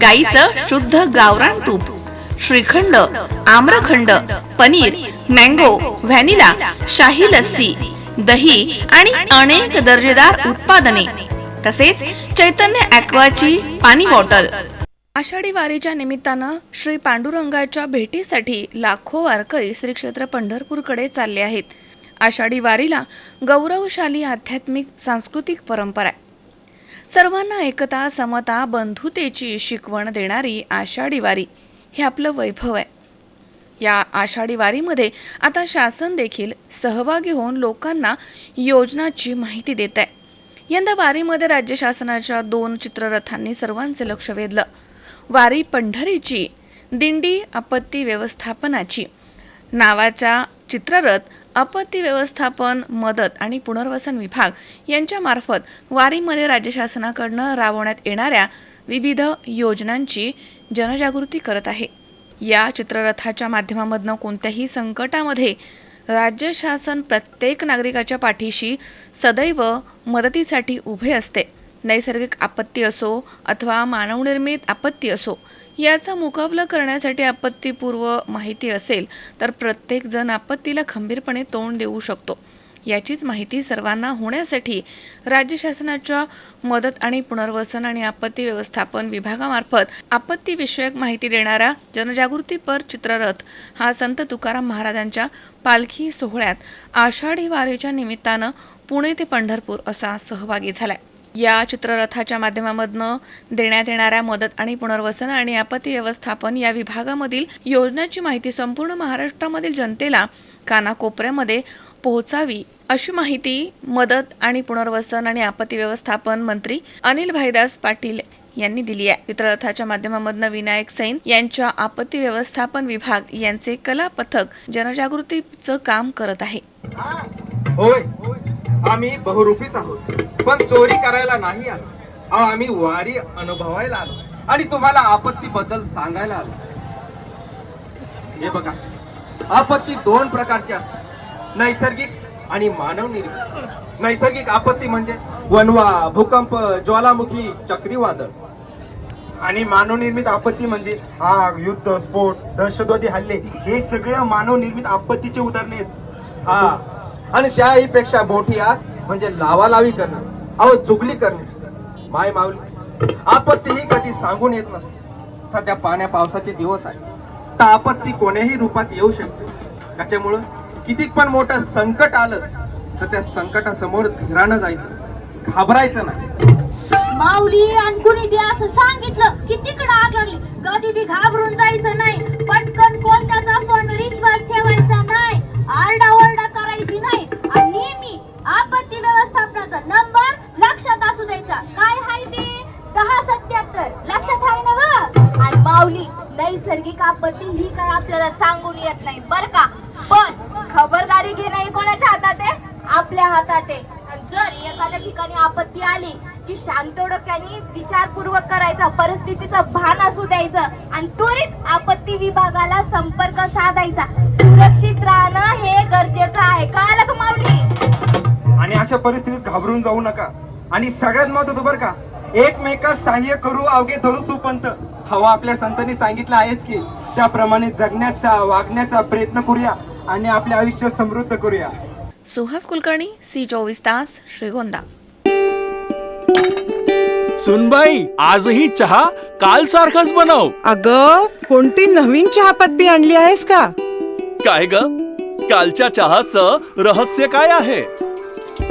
गाईचं शुद्ध गावरान तूप श्रीखंड आम्रखंड पनीर मँगो व्हॅनिला शाही लस्सी दही आणि अनेक दर्जेदार उत्पादने तसेच चैतन्य ॲक्वाची पाणी बॉटल. आषाढी वारीच्या निमित्तानं श्री पांडुरंगाच्या भेटीसाठी लाखो वारकरी श्री क्षेत्र पंढरपूरकडे चालले आहेत. आषाढी वारीला गौरवशाली आध्यात्मिक सांस्कृतिक परंपरा आहे. सर्वांना एकता समता बंधुतेची शिकवण देणारी आषाढी वारी हे आपलं वैभव आहे. या आषाढी वारीमध्ये आता शासन देखील सहभागी होऊन लोकांना योजनाची माहिती देत आहे. यंदा वारीमध्ये राज्य शासनाच्या दोन चित्ररथांनी सर्वांचे लक्ष वेधलं. वारी पंढरीची दिंडी आपत्ती व्यवस्थापनाची नावाचा चित्ररथ आपत्ती व्यवस्थापन मदत आणि पुनर्वसन विभाग यांच्यामार्फत वारीमध्ये राज्य शासनाकडनं राबवण्यात येणाऱ्या विविध योजनांची जनजागृती करत आहे. या चित्ररथाच्या माध्यमामधनं कोणत्याही संकटामध्ये राज्य शासन प्रत्येक नागरिकाच्या पाठीशी सदैव मदतीसाठी उभे असते. नैसर्गिक आपत्ती असो अथवा मानवनिर्मित आपत्ती असो याचा मुकाबला करण्यासाठी आपत्तीपूर्व माहिती असेल तर प्रत्येकजण आपत्तीला खंबीरपणे तोंड देऊ शकतो. याचीच माहिती सर्वांना होण्यासाठी राज्य शासनाच्या मदत आणि पुनर्वसन आणि आपत्ती व्यवस्थापन विभागामार्फत आपत्तीविषयक माहिती देणारा जनजागृतीपर चित्ररथ हा संत तुकाराम महाराजांच्या पालखी सोहळ्यात आषाढी वारीच्या निमित्तानं पुणे ते पंढरपूर असा सहभागी झालाय. या चित्ररथाच्या माध्यमामधनं देण्यात येणाऱ्या मदत आणि पुनर्वसन आणि आपत्ती व्यवस्थापन या विभागामधील योजनांची माहिती संपूर्ण महाराष्ट्रामधील जनतेला कानाकोपऱ्यामध्ये पोहोचावी अशी माहिती मदत आणि पुनर्वसन आणि आपत्ती व्यवस्थापन मंत्री अनिल भाईदास पाटील यांनी दिली आहे. चित्ररथाच्या माध्यमामधनं विनायक सैन यांच्या आपत्ती व्यवस्थापन विभाग यांचे कला पथक जनजागृतीचं काम करत आहे. आम्ही बहुरूपीच आहोत. पण चोरी करायला नाही आलो. आम्ही वारी अनुभवायला आलो. आणि तुम्हाला आपत्ती बद्दल सांगायला आलो. हे बघा. आपत्ती दोन प्रकारची असतात. नैसर्गिक आणि मानव निर्मित. नैसर्गिक आपत्ती म्हणजे वनवा भूकंप ज्वालामुखी चक्रीवादळ. आणि मानवनिर्मित आपत्ती म्हणजे आग युद्ध स्फोट दहशतवादी हल्ले हे सगळं मानवनिर्मित आपत्तीचे उदाहरणे आहेत. हा. आणि त्याही पेक्षा मोठी आग म्हणजे लावालावी करणं. अहो चुगली करणे. माय माऊली आपत्ती ही कधी सांगून येत नसते. सध्या पाण्या पावसाचे दिवस आहे तर आपत्ती कोण्याही रूपात येऊ शकते. त्याच्यामुळं किती पण मोठं संकट आलं तर त्या संकटासमोर धीरानं जायचं. घाबरायचं नाही. माऊली आणि कुणी बी असं सांगितलं की तिकडं आग लागली. कधी बी घाबरून जायचं नाही. आपत्ती ही काय आपल्याला सांगून येत नाही बर का? पण खबरदारी घेणं हे कोणाच्या हातात आहे? आपल्या हातात आहे. जर एखाद्या ठिकाणी आपत्ती आली की शांत डोक्याने विचारपूर्वक करायचा परिस्थितीचं भान असू द्यायचं आणि त्वरित आपत्ती विभागाला संपर्क साधायचा. सुरक्षित राहणं हे गरजेचं आहे. कळालं का माऊली! आणि अशा परिस्थितीत घाबरून जाऊ नका. आणि सगळ्यात महत्वाचं बरं का एकमेकास सहाय्य करू अवघे धरू सुपंत. हवा आपल्या संतांनी सांगितलं आहेच की त्याप्रमाणे जगण्याचा वागण्याचा प्रयत्न करूया आणि आपले आयुष्य समृद्ध करूया. सुहास कुलकर्णी सी चोवीस तास श्रीगोंदा. सुनबाई आजही चहा काल सारखाच बनव. अग कोणती नवीन चहापत्ती आणली आहेस का? काय ग? कालच्या चहाचं रहस्य काय आहे?